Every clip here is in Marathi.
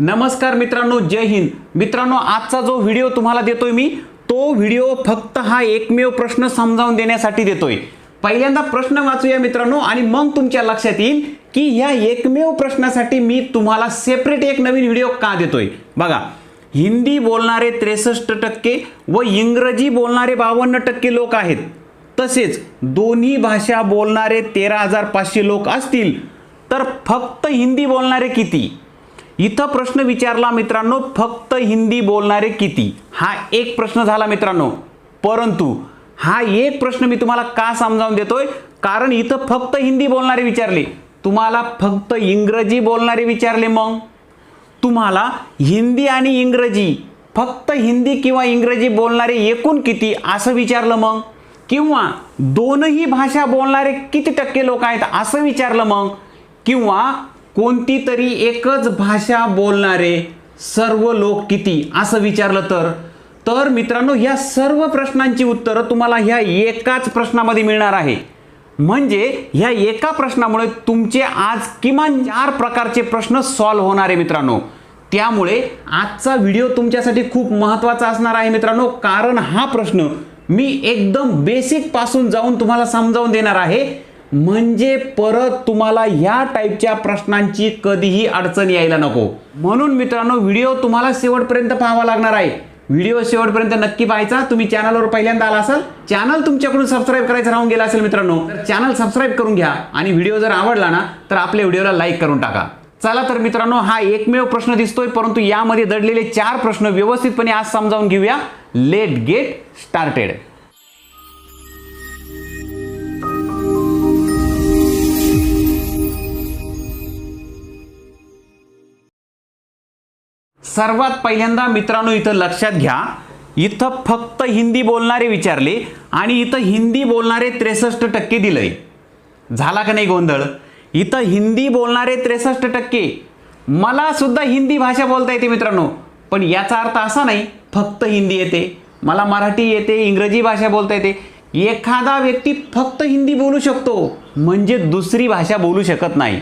नमस्कार मित्रांनो जय हिंद. मित्रांनो आजचा जो व्हिडिओ तुम्हाला देतोय मी तो व्हिडिओ फक्त हा एकमेव प्रश्न समजावून देण्यासाठी देतोय. पहिल्यांदा प्रश्न वाचूया मित्रांनो आणि मग तुमच्या लक्षात येईल की ह्या एकमेव प्रश्नासाठी मी तुम्हाला सेपरेट एक नवीन व्हिडिओ का देतोय? बघा हिंदी बोलणारे त्रेसष्ट टक्के व इंग्रजी बोलणारे बावन्न टक्के लोक आहेत. तसेच दोन्ही भाषा बोलणारे तेरा हजार पाचशे लोक असतील. तर फक्त हिंदी बोलणारे किती? इथं प्रश्न विचारला मित्रांनो फक्त हिंदी बोलणारे किती? हा एक प्रश्न झाला मित्रांनो. परंतु हा एक प्रश्न मी तुम्हाला का समजावून देतोय? कारण इथं फक्त हिंदी बोलणारे विचारले. तुम्हाला फक्त इंग्रजी बोलणारे विचारले मग? तुम्हाला हिंदी आणि इंग्रजी फक्त हिंदी किंवा इंग्रजी बोलणारे एकूण किती असं विचारलं मग? किंवा दोनही भाषा बोलणारे किती टक्के लोक आहेत असं विचारलं मग? किंवा कोणती तरी एकच भाषा बोलणारे सर्व लोक किती? असं विचारलं तर? तर मित्रांनो ह्या सर्व प्रश्नांची उत्तरं तुम्हाला ह्या एकाच प्रश्नामध्ये मिळणार आहे. म्हणजे ह्या एका प्रश्नामुळे तुमचे आज किमान चार प्रकारचे प्रश्न सॉल्व्ह होणार आहे मित्रांनो. त्यामुळे आजचा व्हिडिओ तुमच्यासाठी खूप महत्त्वाचा असणार आहे मित्रांनो. कारण हा प्रश्न मी एकदम बेसिकपासून जाऊन तुम्हाला समजावून देणार आहे. म्हणजे परत तुम्हाला ह्या टाईपच्या प्रश्नांची कधीही अडचण यायला नको. म्हणून मित्रांनो व्हिडिओ तुम्हाला शेवटपर्यंत पाहावा लागणार आहे. व्हिडिओ शेवटपर्यंत नक्की पाहायचा. तुम्ही चॅनलवर पहिल्यांदा आला असाल चॅनल तुमच्याकडून सबस्क्राईब करायचं राहून गेला असेल मित्रांनो तर चॅनल सबस्क्राईब करून घ्या. आणि व्हिडिओ जर आवडला ना तर आपल्या व्हिडिओला लाईक करून टाका. चला तर मित्रांनो हा एकमेव प्रश्न दिसतोय परंतु यामध्ये दडलेले चार प्रश्न व्यवस्थितपणे आज समजावून घेऊया. लेट गेट स्टार्टेड सर्वात पहिल्यांदा मित्रांनो इथं लक्षात घ्या. इथं फक्त हिंदी बोलणारे विचारले आणि इथं हिंदी बोलणारे त्रेसष्ट टक्के दिलंय. झाला का नाही गोंधळ? इथं हिंदी बोलणारे त्रेसष्ट टक्के. मला सुद्धा हिंदी भाषा बोलता येते मित्रांनो पण याचा अर्थ असा नाही फक्त हिंदी येते. मला मराठी येते इंग्रजी भाषा बोलता येते. एखादा व्यक्ती फक्त हिंदी बोलू शकतो म्हणजे दुसरी भाषा बोलू शकत नाही.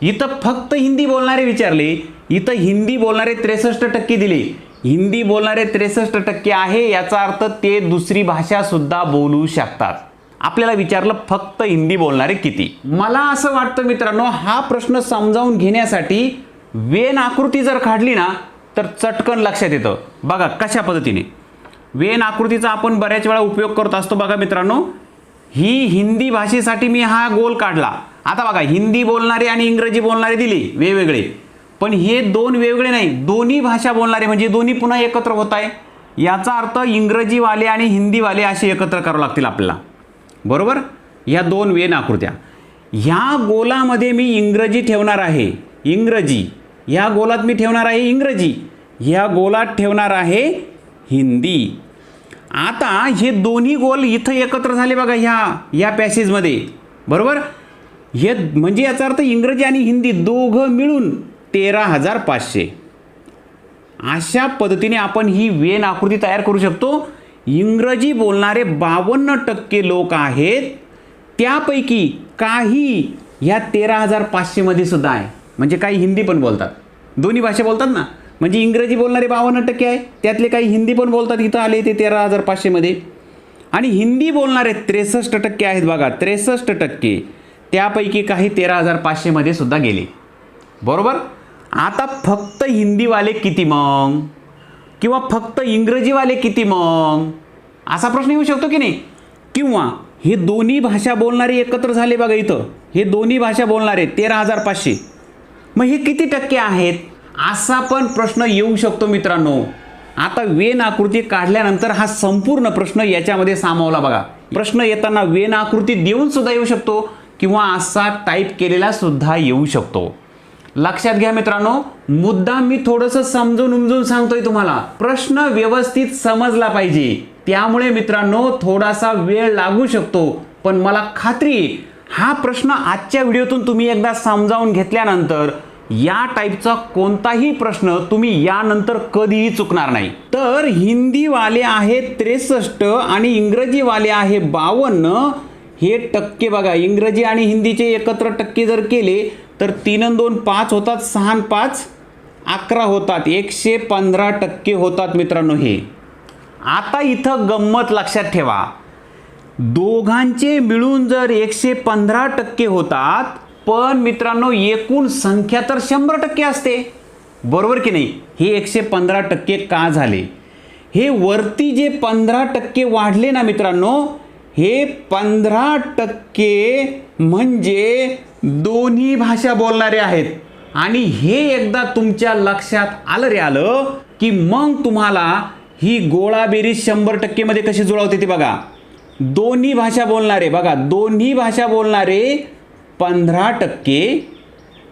इथं फक्त हिंदी बोलणारे विचारले इथं हिंदी बोलणारे त्रेसष्ट टक्के दिले. हिंदी बोलणारे त्रेसष्ट टक्के आहे याचा अर्थ ते दुसरी भाषासुद्धा बोलू शकतात. आपल्याला विचारलं फक्त हिंदी बोलणारे किती? मला असं वाटतं मित्रांनो हा प्रश्न समजावून घेण्यासाठी वेन आकृती जर काढली ना तर चटकन लक्षात येतं. बघा कशा पद्धतीने? वेन आकृतीचा आपण बऱ्याच वेळा उपयोग करत असतो बघा मित्रांनो. ही हिंदी भाषेसाठी मी हा गोल काढला. आता बघा हिंदी बोलणारे आणि इंग्रजी बोलणारे दिली वेगवेगळे. पण हे दोन वेगळे नाही दोन्ही भाषा बोलणारे म्हणजे दोन्ही पुन्हा एकत्र होत आहे याचा अर्थ इंग्रजीवाले आणि हिंदीवाले असे एकत्र करावं लागतील आपल्याला. बरोबर? ह्या दोन वेन आकृत्या. ह्या गोलामध्ये मी इंग्रजी ठेवणार आहे. इंग्रजी. ह्या गोलात मी ठेवणार आहे इंग्रजी. ह्या गोलात ठेवणार आहे हिंदी. आता हे दोन्ही गोल इथं एकत्र झाले बघा ह्या या पॅसेजमध्ये. बरोबर? हे म्हणजे याचा अर्थ इंग्रजी आणि हिंदी दोघं मिळून तेरा हजार पाचशे. अशा पद्धतीने आपण ही वेन आकृती तयार करू शकतो. इंग्रजी बोलणारे बावन्न टक्के लोक आहेत. त्यापैकी काही ह्या तेरा हजार पाचशेमध्ये सुद्धा आहे. म्हणजे काही हिंदी पण बोलतात. दोन्ही भाषा बोलतात ना? म्हणजे इंग्रजी बोलणारे बावन्न टक्के आहे. त्यातले काही हिंदी पण बोलतात. इथं आले ते तेरा हजार पाचशेमध्ये. आणि हिंदी बोलणारे त्रेसष्ट टक्के आहेत बघा. त्रेसष्ट टक्के. त्यापैकी काही तेरा हजार पाचशेमध्ये सुद्धा गेले. बरोबर? आता फक्त हिंदीवाले किती मग? किंवा फक्त इंग्रजीवाले किती मग? असा प्रश्न येऊ शकतो की नाही? किंवा हे दोन्ही भाषा बोलणारे एकत्र झाले बघा इथं. हे दोन्ही भाषा बोलणारे तेरा हजार पाचशे. मग हे किती टक्के आहेत? असा पण प्रश्न येऊ शकतो मित्रांनो. आता वेन आकृती काढल्यानंतर हा संपूर्ण प्रश्न याच्यामध्ये सामावला बघा. प्रश्न येताना वेन आकृती देऊन सुद्धा येऊ शकतो किंवा असा टाईप केलेला सुद्धा येऊ शकतो. लक्षात घ्या मित्रांनो मुद्दा मी थोडंसं समजून उमजून सांगतोय तुम्हाला. प्रश्न व्यवस्थित समजला पाहिजे. त्यामुळे मित्रांनो थोडासा वेळ लागू शकतो. पण मला खात्री हा प्रश्न आजच्या व्हिडिओतून तुम्ही एकदा समजावून घेतल्यानंतर या टाईपचा कोणताही प्रश्न तुम्ही यानंतर कधीही चुकणार नाही. तर हिंदीवाले आहे त्रेसष्ट आणि इंग्रजीवाले आहे बावन्न. हे टक्के बघा इंग्रजी आणि हिंदीचे एकत्र टक्के जर केले तर तीन दोन पाच होतात सहा पाच अकरा होतात. एकशे पंधरा टक्के होतात मित्रांनो हे. आता इथं गंमत लक्षात ठेवा. दोघांचे मिळून जर एकशे पंधरा टक्के होतात पण मित्रांनो एकूण संख्या तर शंभर टक्के असते. बरोबर की नाही? हे एकशे पंधरा टक्के का झाले? हे वरती जे पंधरा टक्के वाढले ना मित्रांनो हे पंधरा टक्के म्हणजे दोन्ही भाषा बोलणारे आहेत. आणि हे एकदा तुमच्या लक्षात आलं रे आलं की मग तुम्हाला ही गोळाबेरीज शंभर टक्केमध्ये कशी जुळवते ती बघा. दोन्ही भाषा बोलणारे बघा दोन्ही भाषा बोलणारे पंधरा टक्के.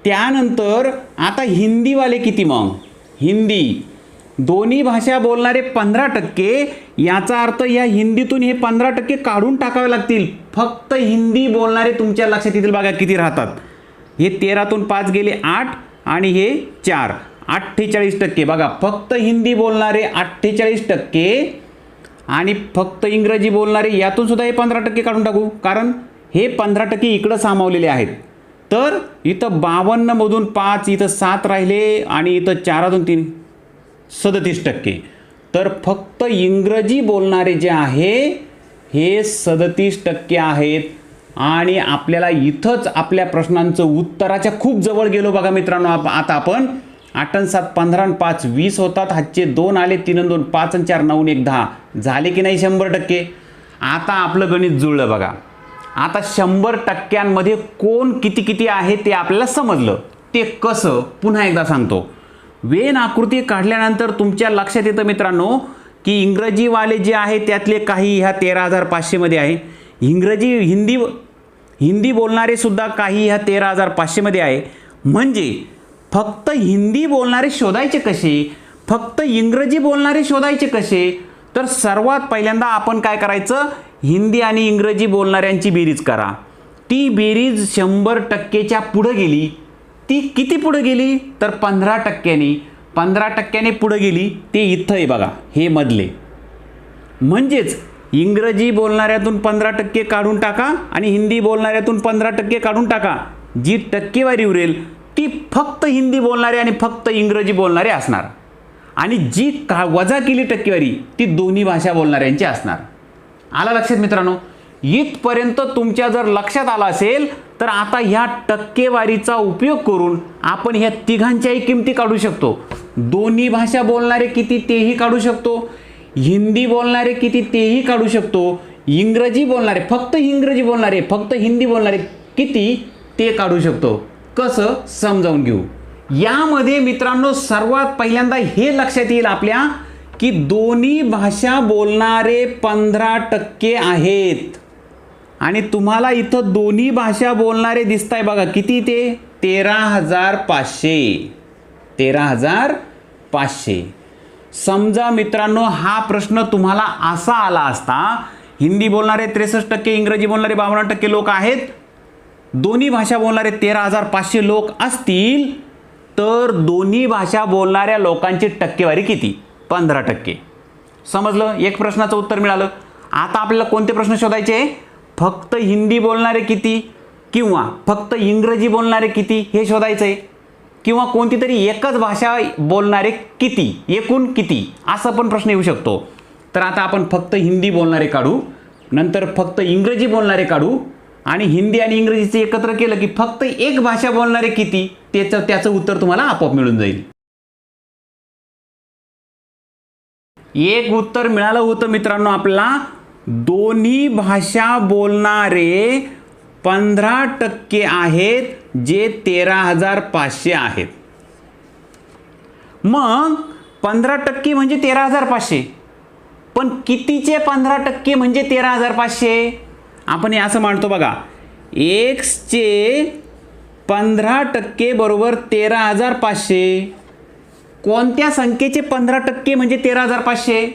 त्यानंतर आता हिंदीवाले किती मग? हिंदी. दोन्ही भाषा बोलणारे पंधरा टक्के याचा अर्थ या हिंदीतून हे पंधरा टक्के काढून टाकावे लागतील. फक्त हिंदी बोलणारे तुमच्या लक्षात येतील बघा किती राहतात. हे तेरातून पाच गेले आठ आणि हे चार. अठ्ठेचाळीस टक्के. बघा फक्त हिंदी बोलणारे अठ्ठेचाळीस टक्के आणि फक्त इंग्रजी बोलणारे यातून सुद्धा हे पंधरा टक्के काढून टाकू. कारण हे पंधरा टक्के इकडं सामावलेले आहेत. तर इथं बावन्नमधून पाच इथं सात राहिले आणि इथं चारातून तीन. सदतीस टक्के. तर फक्त इंग्रजी बोलणारे जे आहे हे सदतीस टक्के आहेत. आणि आपल्याला इथंच आपल्या प्रश्नांचं उत्तराच्या खूप जवळ गेलो बघा मित्रांनो आप आता आपण. आठ आणि सात पंधरा आणि पाच वीस होतात हातचे दोन आले तीन आणि दोन पाच आणि चार नऊ एक दहा. झाले की नाही शंभर टक्के? आता आपलं गणित जुळलं बघा. आता शंभर टक्क्यांमध्ये कोण किती किती आहे ते आपल्याला समजलं. ते कसं? पुन्हा एकदा सांगतो. वेन आकृती काढल्यानंतर तुमच्या लक्षात येतं मित्रांनो की इंग्रजीवाले जे आहे त्यातले काही ह्या तेरा हजार पाचशेमध्ये आहे. इंग्रजी हिंदी हिंदी बोलणारे सुद्धा काही ह्या तेरा हजार पाचशेमध्ये आहे. म्हणजे फक्त हिंदी बोलणारे शोधायचे कसे? फक्त इंग्रजी बोलणारे शोधायचे कसे? तर सर्वात पहिल्यांदा आपण काय करायचं? हिंदी आणि इंग्रजी बोलणाऱ्यांची बेरीज करा. ती बेरीज शंभर टक्केच्या पुढं गेली. ती किती पुढं गेली? तर पंधरा टक्क्याने. पंधरा टक्क्याने पुढं गेली ते इथं आहे बघा हे मधले. म्हणजेच इंग्रजी बोलणाऱ्यातून पंधरा टक्के काढून टाका आणि हिंदी बोलणाऱ्यातून पंधरा टक्के काढून टाका. जी टक्केवारी उरेल ती फक्त हिंदी बोलणारे आणि फक्त इंग्रजी बोलणारे असणार. आणि जी का वजा केली टक्केवारी ती दोन्ही भाषा बोलणाऱ्यांची असणार. आला लक्षात मित्रांनो? इथपर्यंत तुमच्या जर लक्षात आलं असेल तर आता ह्या टक्केवारीचा उपयोग करून आपण ह्या तिघांच्याही किमती काढू शकतो. दोन्ही भाषा बोलणारे किती तेही काढू शकतो. हिंदी बोलणारे किती तेही काढू शकतो. इंग्रजी बोलणारे फक्त इंग्रजी बोलणारे फक्त हिंदी बोलणारे किती ते काढू शकतो. कसं? समजावून घेऊ. यामध्ये मित्रांनो सर्वात पहिल्यांदा हे लक्षात येईल आपल्या की दोन्ही भाषा बोलणारे पंधरा टक्के आहेत. आणि तुम्हाला इथं दोन्ही भाषा बोलणारे दिसत आहे बघा. किती ते? तेरा हजार पाचशे तेरा हजार पाचशे समजा मित्रांनो हा प्रश्न तुम्हाला असा आला असता हिंदी बोलणारे त्रेसष्ट टक्के इंग्रजी बोलणारे बावन्न टक्के लोक आहेत. दोन्ही भाषा बोलणारे तेरा हजार पाचशे लोक असतील तर दोन्ही भाषा बोलणाऱ्या लोकांची टक्केवारी किती? पंधरा टक्के. समजलं? एक प्रश्नाचं उत्तर मिळालं. आता आपल्याला कोणते प्रश्न शोधायचे? फक्त हिंदी बोलणारे किती? किंवा फक्त इंग्रजी बोलणारे किती? हे शोधायचं आहे किंवा कोणती तरी एकच भाषा बोलणारे किती? एकूण किती? असा पण प्रश्न येऊ शकतो. तर आता आपण फक्त हिंदी बोलणारे काढू. नंतर फक्त इंग्रजी बोलणारे काढू. आणि हिंदी आणि इंग्रजीचे एकत्र केलं की फक्त एक भाषा बोलणारे किती? त्याचं त्याचं उत्तर तुम्हाला आपोआप मिळून जाईल. एक उत्तर मिळालं होतं मित्रांनो आपला दोन्ही भाषा बोलणारे पंधरा टक्के आहेत जे तेरा हजार पाचशे आहेत. मग पंधरा टक्के म्हणजे तेरा हजार पाचशे पण कितीचे पंधरा टक्के म्हणजे तेरा हजार पाचशे आपण हे असं मानतो बघा. एक्सचे पंधरा टक्के बरोबर तेरा हजार पाचशे कोणत्या संख्येचे पंधरा टक्के म्हणजे तेरा हजार पाचशे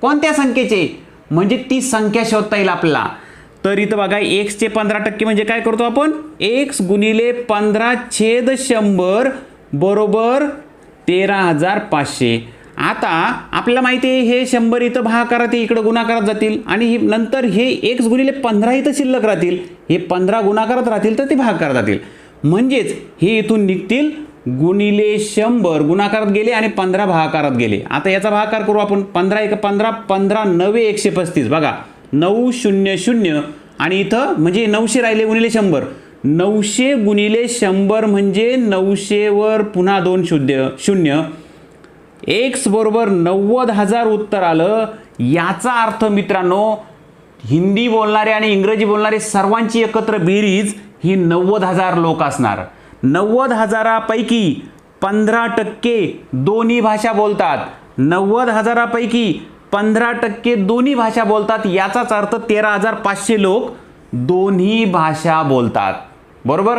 कोणत्या संख्येचे? म्हणजे ती संख्या शोधता येईल आपल्याला. तर इथं बघा एक्सचे पंधरा टक्के म्हणजे काय करतो आपण? एक्स गुणिले पंधरा छेद शंभर बरोबर तेरा हजार पाचशे. आता आपल्याला माहिती आहे हे शंभर इथं भाकारात ते इकडं गुणाकारात जातील. आणि हे- नंतर हे एक्स गुणिले पंधरा इथं शिल्लक राहतील. हे पंधरा गुणाकारात राहतील तर ते भाकारात जातील. म्हणजेच हे इथून निघतील गुणिले शंभर गुणाकारात गेले आणि पंधरा भागाकारात गेले. आता याचा भागाकार करू आपण. पंधरा एक पंधरा पंधरा नवे एकशे पस्तीस. बघा नऊ शून्य शून्य आणि इथं म्हणजे नऊशे राहिले गुणिले शंभर. नऊशे गुणिले शंभर म्हणजे नऊशेवर पुन्हा दोन शून्य शून्य. एक्स बरोबर नव्वद हजार उत्तर आलं. याचा अर्थ मित्रांनो हिंदी बोलणारे आणि इंग्रजी बोलणारे सर्वांची एकत्र बेरीज ही नव्वद हजार लोक असणार. नव्वद हजारापैकी पंधरा टक्के दोन्ही भाषा बोलतात. नव्वद हजारापैकी पंधरा टक्के दोन्ही भाषा बोलतात. याचाच अर्थ तेरा हजार पाचशे लोक दोन्ही भाषा बोलतात. बरोबर?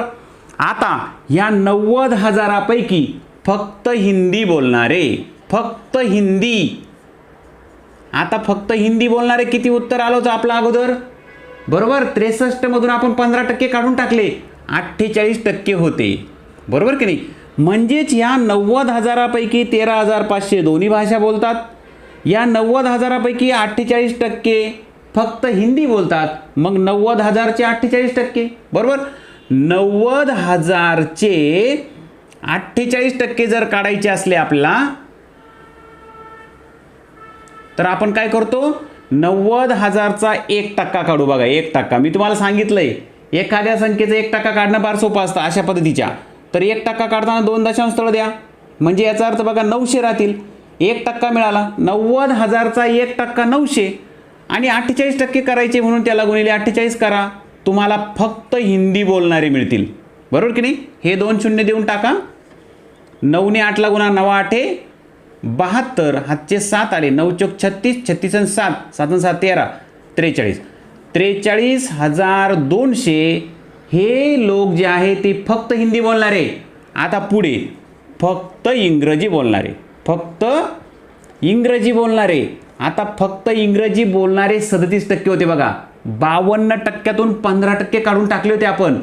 आता या नव्वद हजारापैकी फक्त हिंदी बोलणारे फक्त हिंदी. आता फक्त हिंदी बोलणारे किती उत्तर आलं होतं आपलं अगोदर? बरोबर? त्रेसष्टमधून आपण पंधरा टक्के काढून टाकले. अठ्ठेचाळीस टक्के होते. बरोबर की नाही? म्हणजेच या नव्वद हजारापैकी तेरा हजार पाचशे दोन्ही भाषा बोलतात. या नव्वद हजारापैकी अठ्ठेचाळीस टक्के फक्त हिंदी बोलतात. मग नव्वद हजारचे अठ्ठेचाळीस टक्के. बरोबर? नव्वद हजारचे अठ्ठेचाळीस टक्के जर काढायचे असले आपल्याला तर आपण काय करतो? नव्वद हजारचा एक टक्का काढू बघा. एक टक्का. मी तुम्हाला सांगितलंय. एखाद्या संख्येचं एक टक्का काढणं फार सोपं असतं अशा पद्धतीच्या. तर एक टक्का काढताना दोन दशांश स्थळ द्या. म्हणजे याचा अर्थ बघा नऊशे राहतील. एक टक्का मिळाला नव्वद हजारचा एक टक्का नऊशे. आणि अठ्ठेचाळीस टक्के करायचे म्हणून त्याला गुणिले अठ्ठेचाळीस करा. तुम्हाला फक्त हिंदी बोलणारे मिळतील. बरोबर की नाही? हे दोन शून्य देऊन टाका. नऊने आठला गुणा नवा आठे. बहात्तर हातचे सात आले. नऊ चौक छत्तीस छत्तीस आणि सात. सात सात तेरा. त्रेचाळीस. त्रेचाळीस हजार दोनशे हे लोक जे आहे ते फक्त हिंदी बोलणारे. आता पुढे. फक्त इंग्रजी बोलणारे. फक्त इंग्रजी बोलणारे. आता फक्त इंग्रजी बोलणारे सदतीस टक्के होते बघा. बावन्न टक्क्यातून पंधरा टक्के काढून टाकले होते आपण.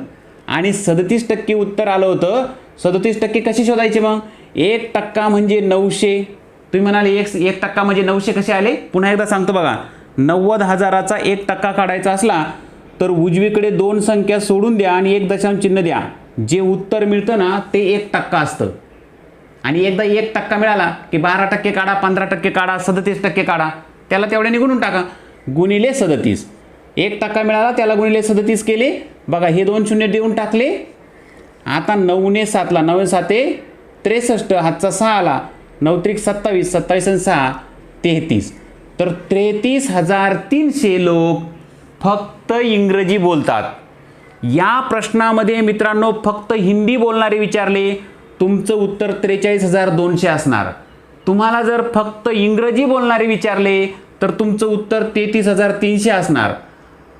आणि सदतीस टक्के उत्तर आलं होतं. सदतीस टक्के कसे शोधायचे मग? एक टक्का म्हणजे नऊशे. तुम्ही म्हणाले एक एक टक्का म्हणजे नऊशे कसे आले? पुन्हा एकदा सांगतो बघा. नव्वद हजाराचा एक टक्का काढायचा असला तर उजवीकडे दोन संख्या सोडून द्या आणि एक दशांश चिन्ह द्या. जे उत्तर मिळतं ना ते एक टक्का असतं. आणि एकदा एक टक्का मिळाला की बारा टक्के काढा पंधरा टक्के काढा सदतीस टक्के काढा त्याला तेवढ्याने निघून टाका. गुणिले सदतीस. एक टक्का मिळाला त्याला गुणिले सदतीस केले. बघा हे दोन शून्य देऊन टाकले. आता नऊने सातला नऊ साते त्रेसष्ट हातचा सहा आला. नऊ त्रिक सत्तावीस सत्तावीस आणि सहा तेहतीस. तर तेहतीस हजार तीनशे लोक फक्त इंग्रजी बोलतात. या प्रश्नामध्ये मित्रांनो फक्त हिंदी बोलणारे विचारले तुमचं उत्तर त्रेचाळीस हजार दोनशे असणार. तुम्हाला जर फक्त इंग्रजी बोलणारे विचारले तर तुमचं उत्तर तेहतीस हजार तीनशे असणार.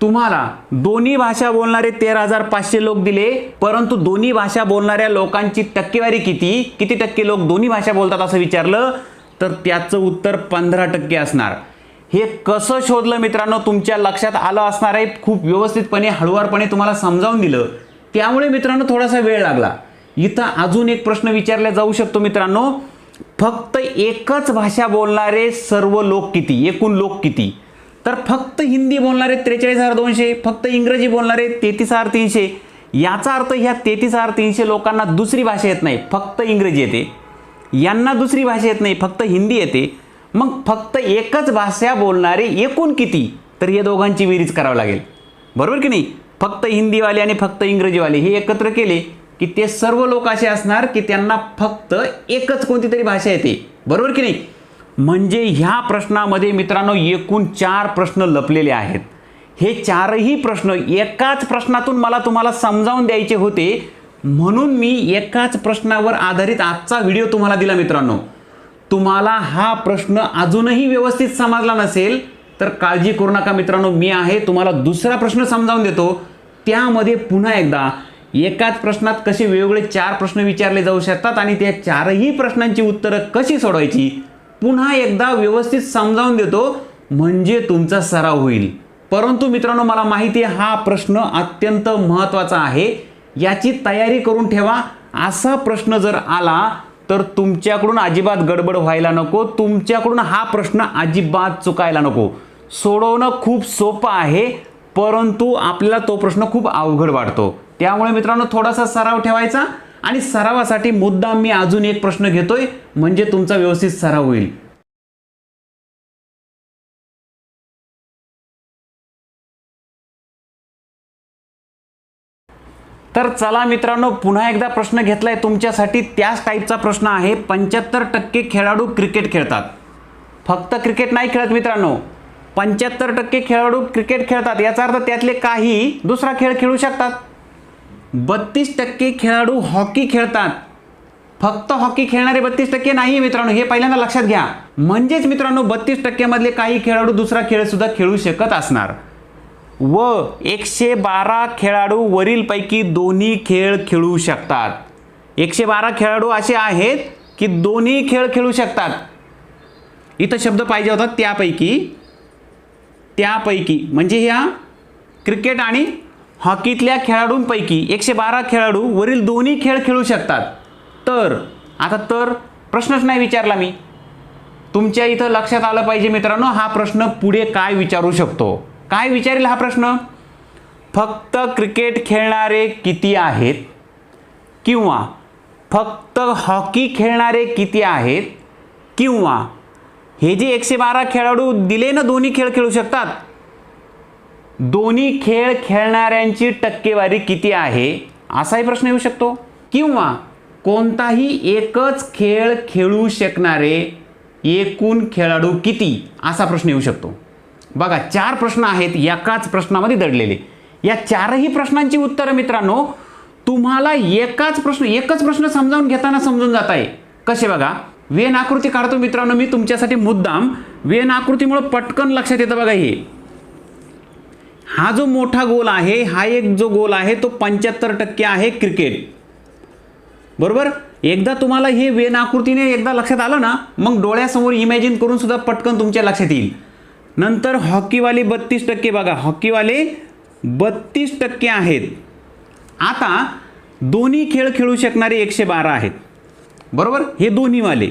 तुम्हाला दोन्ही भाषा बोलणारे तेरा हजार पाचशे लोक दिले परंतु दोन्ही भाषा बोलणाऱ्या लोकांची टक्केवारी किती? किती टक्के लोक दोन्ही भाषा बोलतात असं विचारलं? तर त्याचं उत्तर पंधरा टक्के असणार. हे कसं शोधलं मित्रांनो? तुमच्या लक्षात आलं असणार आहे. खूप व्यवस्थितपणे हळुवारपणे तुम्हाला समजावून दिलं. त्यामुळे मित्रांनो थोडासा वेळ लागला. इथं अजून एक प्रश्न विचारला जाऊ शकतो मित्रांनो. फक्त एकच भाषा बोलणारे सर्व लोक किती? एकूण लोक किती? तर फक्त हिंदी बोलणारे त्रेचाळीस हजार दोनशे फक्त इंग्रजी बोलणारे तेहतीस हजार तीनशे. याचा अर्थ ह्या तेहतीस हजार तीनशे लोकांना दुसरी भाषा येत नाही. फक्त इंग्रजी येते. यांना दुसरी भाषा येत नाही फक्त हिंदी येते. मग फक्त एकच भाषा बोलणारे एकूण किती? तर या दोघांची बेरीज करावं लागेल. बरोबर की नाही? फक्त हिंदीवाले आणि फक्त इंग्रजीवाले हे एकत्र केले की ते सर्व लोक असे असणार की त्यांना फक्त एकच कोणती तरी भाषा येते. बरोबर की नाही? म्हणजे ह्या प्रश्नामध्ये मित्रांनो एकूण चार प्रश्न लपलेले आहेत. हे चारही प्रश्न एकाच प्रश्नातून मला तुम्हाला समजावून द्यायचे होते. म्हणून मी एकाच प्रश्नावर आधारित आजचा व्हिडिओ तुम्हाला दिला मित्रांनो. तुम्हाला हा प्रश्न अजूनही व्यवस्थित समजला नसेल तर काळजी करू नका मित्रांनो. मी आहे तुम्हाला दुसरा प्रश्न समजावून देतो. त्यामध्ये पुन्हा एकदा एकाच प्रश्नात कसे वेगवेगळे चार प्रश्न विचारले जाऊ शकतात आणि त्या चारही प्रश्नांची उत्तरं कशी सोडवायची पुन्हा एकदा व्यवस्थित समजावून देतो म्हणजे तुमचा सराव होईल. परंतु मित्रांनो मला माहिती आहे हा प्रश्न अत्यंत महत्त्वाचा आहे. याची तयारी करून ठेवा. असा प्रश्न जर आला तर तुमच्याकडून अजिबात गडबड व्हायला नको. तुमच्याकडून हा प्रश्न अजिबात चुकायला नको. सोडवणं खूप सोपं आहे परंतु आपल्याला तो प्रश्न खूप अवघड वाटतो. त्यामुळे मित्रांनो थोडासा सराव ठेवायचा. आणि सरावासाठी मुद्दाम मी अजून एक प्रश्न घेतोय. म्हणजे तुमचा व्यवस्थित सराव होईल. तर चला मित्रांनो पुन्हा एकदा प्रश्न घेतलाय तुमच्यासाठी. त्याच टाईपचा प्रश्न आहे. पंच्याहत्तर टक्के खेळाडू क्रिकेट खेळतात. फक्त क्रिकेट नाही खेळत मित्रांनो. पंच्याहत्तर टक्के खेळाडू क्रिकेट खेळतात. याचा अर्थ त्यातले काही दुसरा खेळ खेळू शकतात. बत्तीस टक्के खेळाडू हॉकी खेळतात. फक्त हॉकी खेळणारे बत्तीस टक्के नाही मित्रांनो. हे पहिल्यांदा लक्षात घ्या. म्हणजेच मित्रांनो बत्तीस टक्क्यामधले काही खेळाडू दुसरा खेळ सुद्धा खेळू शकत असणार. व एकशे बारा खेळाडू वरीलपैकी दोन्ही खेळ खेळू शकतात. एकशे बारा खेळाडू असे आहेत की दोन्ही खेळ खेळू शकतात. इथं शब्द पाहिजे होता त्यापैकी. त्यापैकी. म्हणजे ह्या क्रिकेट आणि हॉकीतल्या खेळाडूंपैकी एकशे बारा खेळाडू वरील दोन्ही खेळ खेळू शकतात. तर आता तर प्रश्नच नाही विचारला मी. तुमच्या इथं लक्षात आलं पाहिजे मित्रांनो हा प्रश्न पुढे काय विचारू शकतो? काय विचारेल हा प्रश्न? फक्त क्रिकेट खेळणारे किती आहेत? किंवा फक्त हॉकी खेळणारे किती आहेत? किंवा हे जे एकशे बारा खेळाडू दिले ना दोन्ही खेळ खेळू शकतात. दोन्ही खेळ खेळणाऱ्यांची टक्केवारी किती आहे? असाही प्रश्न येऊ शकतो. किंवा कोणताही एकच खेळ खेळू शकणारे एकूण खेळाडू किती? असा प्रश्न येऊ शकतो. बघा चार प्रश्न आहेत एकाच प्रश्नामध्ये दडलेले. या चारही प्रश्नांची उत्तरं मित्रांनो तुम्हाला एकाच प्रश्न एकच प्रश्न समजावून घेताना समजून जात आहे कसे बघा? वेन आकृती काढतो मित्रांनो मी तुमच्यासाठी मुद्दाम. वेन आकृतीमुळं पटकन लक्षात येतं बघा हे. हा जो मोठा गोल आहे हा एक जो गोल आहे तो पंच्याहत्तर टक्के आहे क्रिकेट. बरोबर? एकदा तुम्हाला हे वेन आकृतीने एकदा लक्षात आलं ना मग डोळ्यासमोर इमॅजिन करून सुद्धा पटकन तुमच्या लक्षात येईल. नंतर हॉकीवाले बत्तीस टक्के बघा हॉकीवाले बत्तीस टक्के आहेत. आता दोन्ही खेळ खेळू शकणारे एकशे बारा आहेत. बरोबर? हे दोन्हीवाले.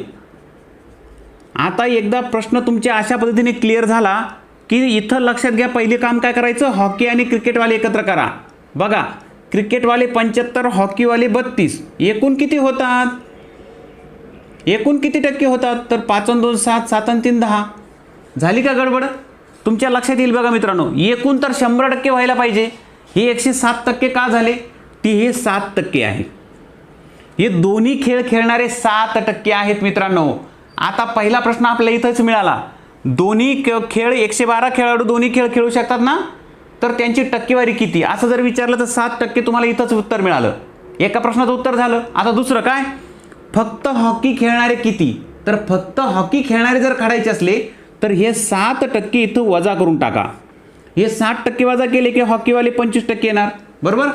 आता एकदा प्रश्न तुमच्या अशा पद्धतीने क्लिअर झाला की इथं लक्षात घ्या पहिले काम काय करायचं? हॉकी आणि क्रिकेटवाले एकत्र करा. बघा क्रिकेटवाले पंच्याहत्तर हॉकीवाले बत्तीस. एकूण किती होतात? एकूण किती टक्के होतात? तर पाच दोन सात सात अन तीन दहा. झाली का गडबड? तुमच्या लक्षात येईल बघा मित्रांनो एकूण तर शंभर टक्के व्हायला पाहिजे. हे एकशे सात टक्के का झाले? ती हे सात टक्के आहे. हे दोन्ही खेळ खेळणारे सात टक्के आहेत मित्रांनो. आता पहिला प्रश्न आपल्या इथंच मिळाला. दोन्ही क- खेळ एकशे बारा खेळाडू दोन्ही खेळ खेळू शकतात ना? तर त्यांची टक्केवारी किती? असं जर विचारलं तर सात टक्के तुम्हाला इथंच उत्तर मिळालं. एका प्रश्नाचं उत्तर झालं. आता दुसरं काय? फक्त हॉकी खेळणारे किती? तर फक्त हॉकी खेळणारे जर काढायचे असले तर हे सात टक्के इथं वजा करून टाका. हे साठ टक्के वजा केले की हॉकीवाले पंचवीस टक्के येणार. बरोबर?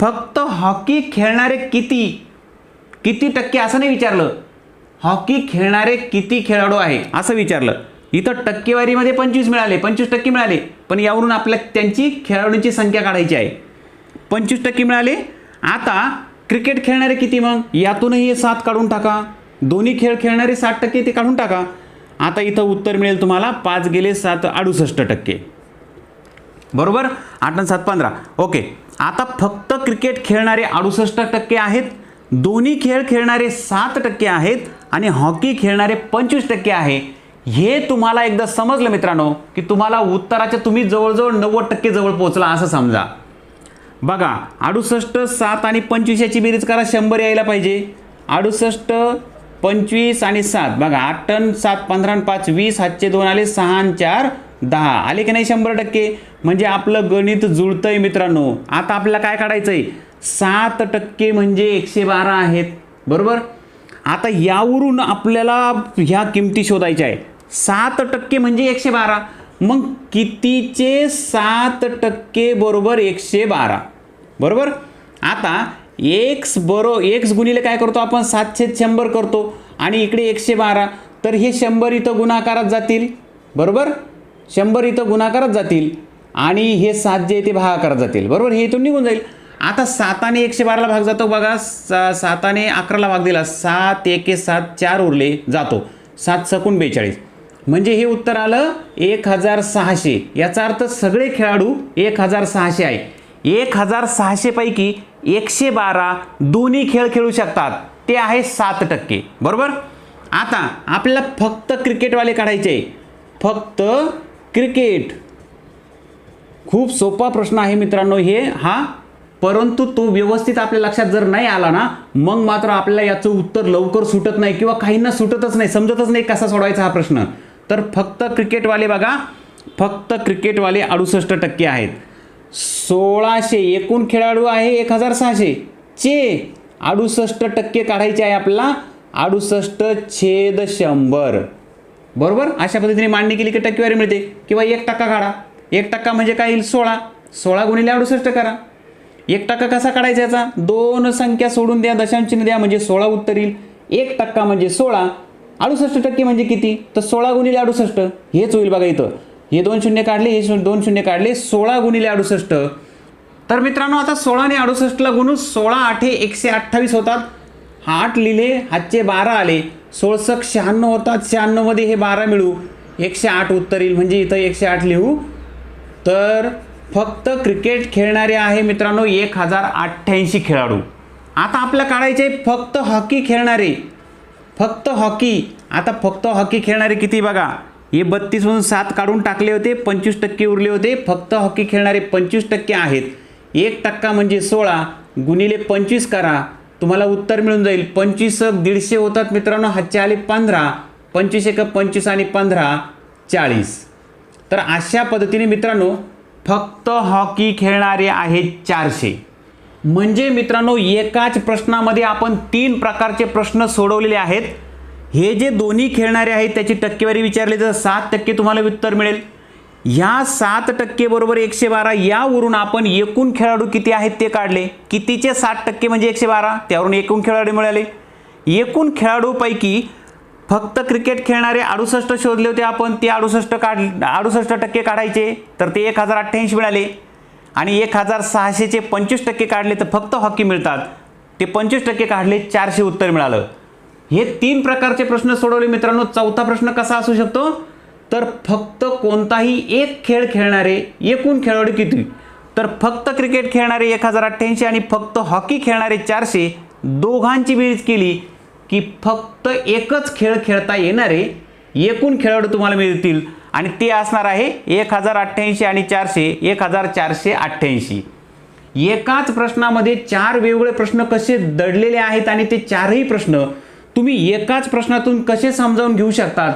फक्त हॉकी खेळणारे किती? किती टक्के असं नाही विचारलं. हॉकी खेळणारे किती खेळाडू आहे? असं विचारलं. इथं टक्केवारीमध्ये पंचवीस मिळाले पंचवीस टक्के मिळाले. पण यावरून आपल्या त्यांची खेळाडूंची संख्या काढायची आहे. पंचवीस टक्के मिळाले. आता क्रिकेट खेळणारे किती मग? यातूनही हे सात काढून टाका. दोन्ही खेळ खेळणारे साठ टक्के ते काढून टाका. आता इथं उत्तर मिळेल तुम्हाला पाच गेले सात अडुसष्ट टक्के. बरोबर? आठ आणि सात पंधरा. ओके. आता फक्त क्रिकेट खेळणारे अडुसष्ट टक्के आहेत दोन्ही खेळ खेळणारे सात टक्के आहेत आणि हॉकी खेळणारे पंचवीस टक्के आहे. हे तुम्हाला एकदा समजलं मित्रांनो की तुम्हाला उत्तराच्या तुम्ही जवळजवळ नव्वद टक्के जवळ पोहोचला असं समजा. बघा अडुसष्ट सात आणि पंचवीस याची बेरीज करा शंभर यायला पाहिजे. अडुसष्ट पंचवीस आणि सात. बघा आठ टन सात पंधरा आणि पाच वीस हातचे दोन आले सहा आणि चार दहा. आले की नाही शंभर टक्के? म्हणजे आपलं गणित जुळतंय मित्रांनो. आता आपल्याला काय काढायचं आहे सात टक्के म्हणजे एकशे बारा आहेत. बरोबर? आता यावरून आपल्याला ह्या किमती शोधायच्या आहे सात टक्के म्हणजे एकशे बारा. मग कितीचे सात टक्के बरोबर एकशे बारा? बरोबर? आता एक्स बरो एक्स गुणिले काय करतो आपण? सातशे शंभर करतो. आणि इकडे एकशे बारा. तर हे शंभर इथं गुणाकारात जातील. बरोबर? शंभर इथं गुणाकारात जातील. आणि हे सात जे आहे ते भागाकारात जातील. बरोबर? हे इथून निघून जाईल. आता साताने एकशे बाराला भाग जातो बघा. सा साताने अकराला भाग दिला. सात एके सात चार उरले जातो. सात सकून बेचाळीस. म्हणजे हे उत्तर आलं एक हजार सहाशे. याचा अर्थ सगळे खेळाडू एक हजार सहाशे आहे. एक हजार सहाशेपैकी एकशे बारा दोन्ही खेळ खेळू शकतात. ते आहे सात टक्के. बरोबर? आता आपल्याला फक्त क्रिकेटवाले काढायचे. फक्त क्रिकेट. खूप सोपा प्रश्न आहे मित्रांनो हे हा. परंतु तो व्यवस्थित आपल्या लक्षात जर नाही आला ना मग मात्र आपल्याला याचं उत्तर लवकर सुटत नाही किंवा काहींना सुटतच नाही समजतच नाही कसा सोडवायचा हा प्रश्न. तर फक्त क्रिकेटवाले बघा फक्त क्रिकेटवाले अडुसष्ट टक्के आहेत. सोळाशे एकूण खेळाडू आहे एक हजार सहाशे चे अडुसष्ट टक्के काढायचे आहे आपला अडुसष्ट छेद शंभर. बरोबर? अशा पद्धतीने मांडणी केली की टक्केवारी मिळते. किंवा एक टक्का काढा. एक टक्का म्हणजे काय येईल? सोळा. सोळा गुणिले अडुसष्ट करा. एक टक्का कसा काढायचा याचा? दोन संख्या सोडून द्या दशांशचिन्ह द्या म्हणजे सोळा उत्तर येईल. एक टक्का म्हणजे सोळा. अडुसष्ट टक्के म्हणजे किती? तर सोळा गुणिले अडुसष्ट. हेच होईल बघा इथं. हे दोन शून्य काढले हे शून्य- दोन शून्य काढले सोळा गुणिले अडुसष्ट. तर मित्रांनो आता सोळा आणि अडुसष्टला गुणून सोळा आठे एकशे अठ्ठावीस होतात. हा आठ लिहिले हातचे बारा आले. सोळसक शहाण्णव होतात शहाण्णवमध्ये हे बारा मिळू. एकशे आठ उत्तर येईल म्हणजे इथं एकशे आठ लिहू. तर फक्त क्रिकेट खेळणारे आहे मित्रांनो एक हजार अठ्ठ्याऐंशी खेळाडू. आता आपल्याला काढायचे फक्त हॉकी खेळणारे. फक्त हॉकी. आता फक्त हॉकी खेळणारे किती बघा. हे बत्तीसमधून सात काढून टाकले होते पंचवीस टक्के उरले होते. फक्त हॉकी खेळणारे पंचवीस टक्के आहेत. एक टक्का म्हणजे सोळा गुणिले पंचवीस करा. तुम्हाला उत्तर मिळून जाईल. पंचवीस दीडशे होतात मित्रांनो हातचे आले पंधरा. पंचवीस एक पंचवीस आणि पंधरा चाळीस. तर अशा पद्धतीने मित्रांनो फक्त हॉकी खेळणारे आहेत चारशे. म्हणजे मित्रांनो एकाच प्रश्नामध्ये आपण तीन प्रकारचे प्रश्न सोडवलेले आहेत. हे जे दोन्ही खेळणारे आहेत त्याची टक्केवारी विचारली तर सात टक्के तुम्हाला उत्तर मिळेल. ह्या सात टक्के बरोबर एकशे बारा यावरून आपण एकूण खेळाडू किती आहेत ते काढले. कितीचे साठ टक्के म्हणजे एकशे बारा? त्यावरून एकूण खेळाडू मिळाले. एकूण खेळाडूपैकी फक्त क्रिकेट खेळणारे अडुसष्ट शोधले होते आपण ते अडुसष्ट काढ अडुसष्ट टक्के काढायचे तर ते एक हजार अठ्ठ्याऐंशी मिळाले. आणि एक हजार सहाशेचे पंचवीस टक्के काढले तर फक्त हॉकी मिळतात. ते पंचवीस टक्के काढले चारशे उत्तर मिळालं. हे तीन प्रकारचे प्रश्न सोडवले मित्रांनो. चौथा प्रश्न कसा असू शकतो? तर फक्त कोणताही एक खेळ खेळणारे एकूण खेळाडू किती? तर फक्त क्रिकेट खेळणारे एक हजार अठ्ठ्याऐंशी आणि फक्त हॉकी खेळणारे चारशे दोघांची बेरीज केली की फक्त एकच खेळ खेळता येणारे एकूण खेळाडू तुम्हाला मिळतील. आणि ते असणार आहे एक हजार अठ्ठ्याऐंशी आणि चारशे एक हजार चारशे अठ्ठ्याऐंशी. एकाच प्रश्नामध्ये चार वेगवेगळे प्रश्न कसे दडलेले आहेत आणि ते चारही प्रश्न तुम्ही एकाच प्रश्नातून कसे समजावून घेऊ शकतात?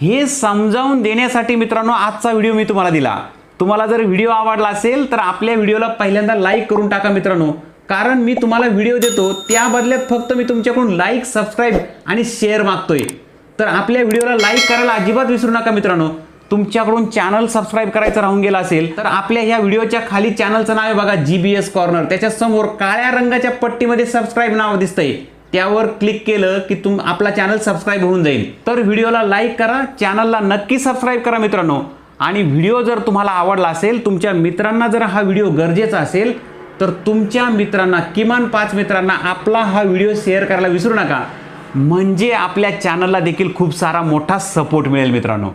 हे समजावून देण्यासाठी मित्रांनो आजचा व्हिडिओ मी तुम्हाला दिला. तुम्हाला जर व्हिडिओ आवडला असेल तर आपल्या व्हिडिओला पहिल्यांदा लाईक करून टाका मित्रांनो. कारण मी तुम्हाला व्हिडिओ देतो त्या बदल्यात फक्त मी तुमच्याकडून लाईक सबस्क्राईब आणि शेअर मागतोय. तर आपल्या व्हिडिओला लाईक करायला अजिबात विसरू नका मित्रांनो. तुमच्याकडून चॅनल सबस्क्राईब करायचं राहून गेलं असेल तर आपल्या ह्या व्हिडिओच्या खाली चॅनलचं नाव आहे बघा जी बी एस कॉर्नर त्याच्यासमोर काळ्या रंगाच्या पट्टीमध्ये सबस्क्राईब नाव दिसतंय. त्यावर क्लिक केलं की तुम आपला चॅनल सबस्क्राईब होऊन जाईल. तर व्हिडिओला लाईक करा चॅनलला नक्की सबस्क्राईब करा मित्रांनो. आणि व्हिडिओ जर तुम्हाला आवडला असेल तुमच्या मित्रांना जर हा व्हिडिओ गरजेचा असेल तर तुमच्या मित्रांना किमान पाच मित्रांना आपला हा व्हिडिओ शेअर करायला विसरू नका. म्हणजे आपल्या चॅनलला देखील खूप सारा मोठा सपोर्ट मिळेल मित्रांनो.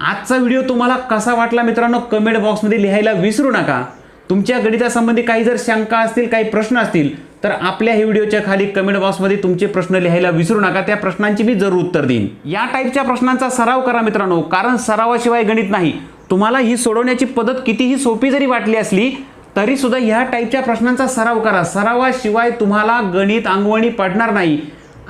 आजचा व्हिडिओ तुम्हाला कसा वाटला मित्रांनो? कमेंट बॉक्समध्ये लिहायला विसरू नका. तुमच्या गणितासंबंधी काही जर शंका असतील काही प्रश्न असतील तर आपल्या हे व्हिडिओच्या खाली कमेंट बॉक्समध्ये तुमचे प्रश्न लिहायला विसरू नका. त्या प्रश्नांची मी जरूर उत्तर देईन. या टाईपच्या प्रश्नांचा सराव करा मित्रांनो कारण सरावाशिवाय गणित नाही. तुम्हाला ही सोडवण्याची पद्धत कितीही सोपी जरी वाटली असली तरी सुद्धा ह्या टाईपच्या प्रश्नांचा सराव करा. सरावाशिवाय तुम्हाला गणित अंगवणी पडणार नाही.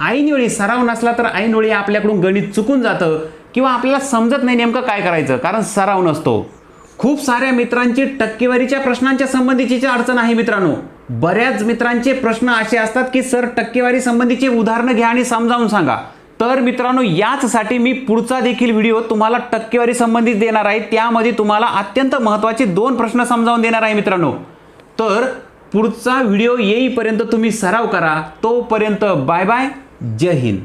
ऐनवेळी सराव नसला तर ऐनवेळी आपल्याकडून गणित चुकून जातं किंवा आपल्याला समजत नाही नेमकं काय करायचं कारण सराव नसतो. खूप साऱ्या मित्रांची टक्केवारीच्या प्रश्नांच्या संबंधीची अडचण आहे मित्रांनो बऱ्याच मित्रांचे प्रश्न असे असतात की सर टक्केवारी संबंधीचे उदाहरणं घ्या आणि समजावून सांगा. तर मित्रांनो याचसाठी मी पुढचा देखील व्हिडिओ तुम्हाला टक्केवारी संबंधित देणार आहे. त्यामध्ये तुम्हाला अत्यंत महत्त्वाचे दोन प्रश्न समजावून देणार आहे मित्रांनो. तर पुढचा व्हिडिओ येईपर्यंत तुम्ही सराव करा. तोपर्यंत बाय बाय. जय हिंद.